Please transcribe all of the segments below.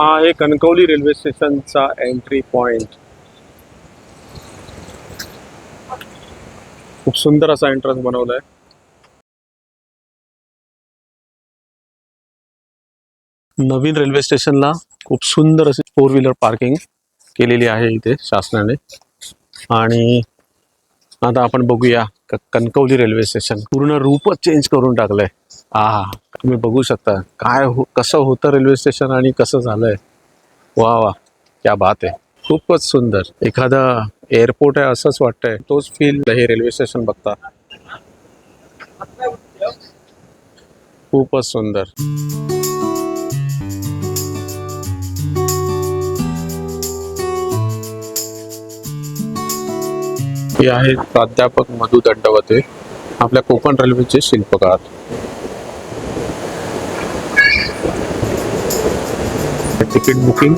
हा आहे कणकवली रेल्वे स्टेशनचा एंट्री पॉइंट खूप सुंदर असा एंट्रन्स बनवलाय. नवीन रेल्वे स्टेशनला खूप सुंदर अशी फोर व्हीलर पार्किंग केलेली आहे इथे शासनाने. आणि आता आपण बघूया कणकवली रेल्वे स्टेशन. पूर्ण रूपच चेंज करून टाकलंय. हा तुम्ही बघू शकता काय हो कसं होतं रेल्वे स्टेशन आणि कसं झालंय. वा वा क्या बात आहे. खूपच सुंदर. एखादा एअरपोर्ट आहे असंच वाटतंय. तोच फील हे रेल्वे स्टेशन बघता. खूपच सुंदर. हे आहेत प्राध्यापक मधु दंडवते आपल्या कोकण रेल्वेचे शिल्पकार. तिकीट बुकिंग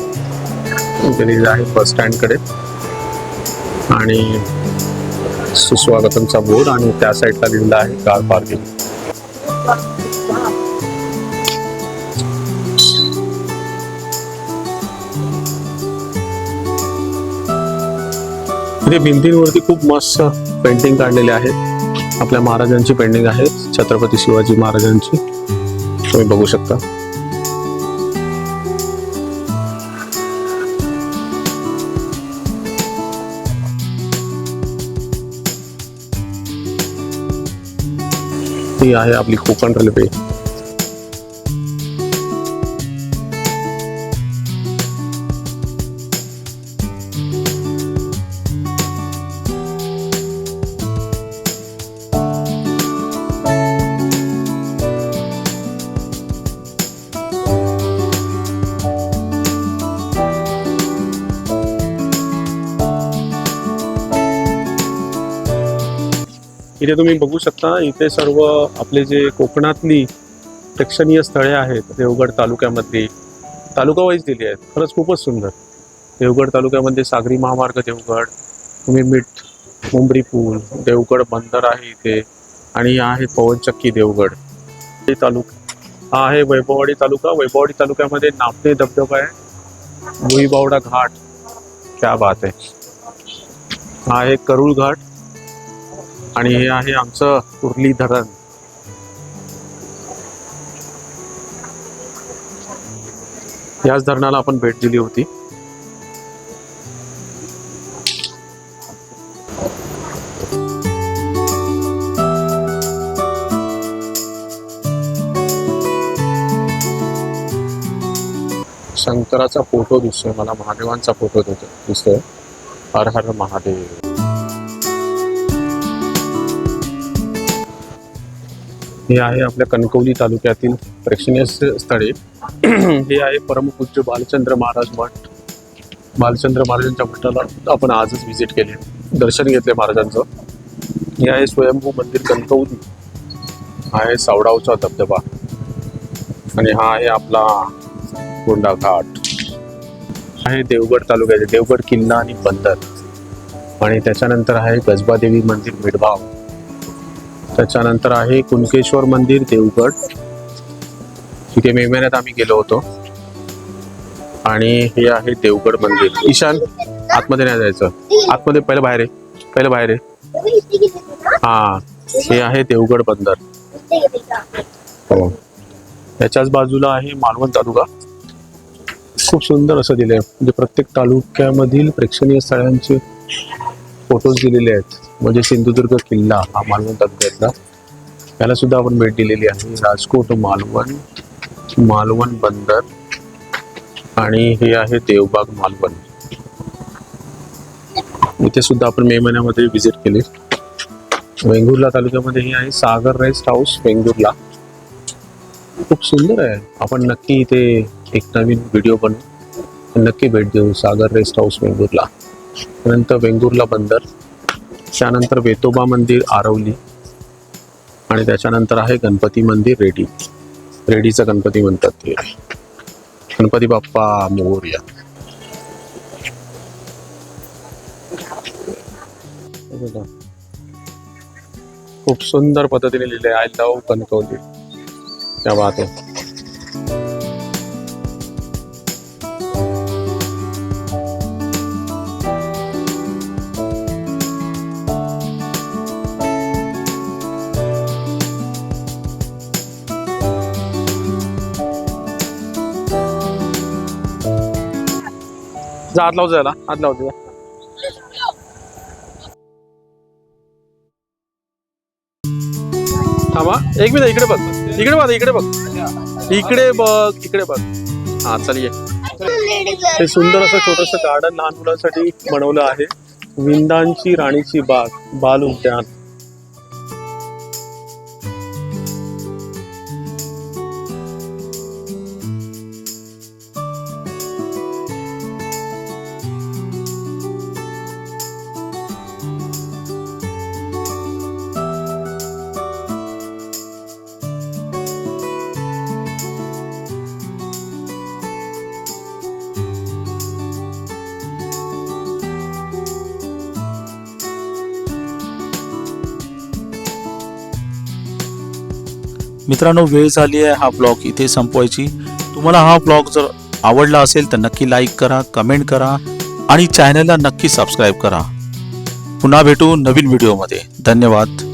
केलेलं आहे बस स्टँडकडे. आणि सुस्वागतमचा बोर्ड आणि त्या साईडला लिहिलेला आहे कार पार्किंग. भिंतींवरती खूप मस्त पेंटिंग काढलेले आहेत. आपल्या महाराजांची पेंटिंग आहे. छत्रपती शिवाजी महाराजांची. तुम्ही बघू शकता. ही आहे आपली कोकण रेल्वे. इथे तुम्ही बघू शकता इथे सर्व आपले जे कोकणातली प्रेक्षणीय स्थळे आहेत देवगड तालुक्यामधली तालुका वाईज दिली आहेत खरंच खूपच सुंदर. देवगड तालुक्यामध्ये सागरी महामार्ग देवगड तुम्ही मिठ मुंबरी पूल देवगड बंदर आहे इथे आणि आहे पवनचक्की देवगड. हे तालुका हा आहे वैभववाडी तालुका वैभववाडी तालुक्यामध्ये नापणे धबधबा आहे भुईबावडा घाट क्या बात आहे. हा आहे करुळ घाट आणि हे आहे आमचं उर्ली धरण. याच धरणाला आपण भेट दिली होती. शंकराचा फोटो दिसतोय मला महादेवांचा फोटो दिसतो- दिसतोय. हर हर महादेव. हे आहे आपल्या कणकवली तालुक्यातील प्रेक्षणीय स्थळे. हे आहे परमपूज्य बालचंद्र महाराज मठ. बालचंद्र महाराजांच्या मठाला आपण आजच व्हिजिट केले. दर्शन घेतले महाराजांचं. हे आहे स्वयंभू मंदिर कणकवली. हा आहे सावडावचा धबधबा. आणि हा आहे आपला कोंडा घाट. आहे देवगड तालुक्याचे देवगड किल्ला आणि बंदर. आणि त्याच्यानंतर आहे गजबादेवी मंदिर मिडभाव त्याच्यानंतर आहे कुणकेश्वर मंदिर देवगड. तिथे मे महिन्यात आम्ही गेलो होतो. आणि हे आहे देवगड मंदिर. ईशान आतमध्ये नाही जायचं. आतमध्ये पहिलं बाहेर आहे पहिलं बाहेर आहे हा हे आहे देवगड बंदर. हो. त्याच्याच बाजूला आहे मालवण तालुका. खूप सुंदर असं दिलंय. म्हणजे प्रत्येक तालुक्यामधील प्रेक्षणीय स्थळांचे फोटोज दिलेले आहेत. म्हणजे सिंधुदुर्ग किल्ला हा मालवण तालुक्यातला त्याला सुद्धा आपण भेट दिलेली आहे. राजकोट मालवण मालवण बंदर आणि हे आहे देवबाग मालवण. इथे सुद्धा आपण मे महिन्यामध्ये व्हिजिट केली. वेंगुर्ला तालुक्यामध्ये हे आहे सागर रेस्ट हाऊस वेंगुर्ला. खूप सुंदर आहे. आपण नक्की इथे एक नवीन व्हिडिओ बनवू. नक्की भेट देऊ. Sagar rest house Vengurla. त्यानंतर वेंगुर्ला बंदर त्यानंतर वेतोबा मंदिर आरवली आणि त्याच्यानंतर आहे गणपती मंदिर रेडी. रेडीचं गणपती म्हणतात ते. गणपती बाप्पा मोरया. खूप सुंदर पद्धतीने लिहिले आय लव कणकवली त्या बात आहे जा आत लावतो त्याला आत लावतो जा. थांबा. एक मिनिट इकडे बघ. इकडे बघ इकडे बघ. इकडे बघ इकडे बघ. हा चल ये. हे सुंदर असं छोटस गार्डन लहान मुलांसाठी बनवलं आहे. विंदांची राणीची बाग बाल उद्यान मित्रांनो वेळ झाली आहे हा ब्लॉग इथे संपवायची. तुम्हाला हा ब्लॉग जर आवडला असेल तर नक्की लाईक करा कमेंट करा आणि चॅनलला नक्की सबस्क्राईब करा. पुन्हा भेटू नवीन व्हिडिओमध्ये. धन्यवाद.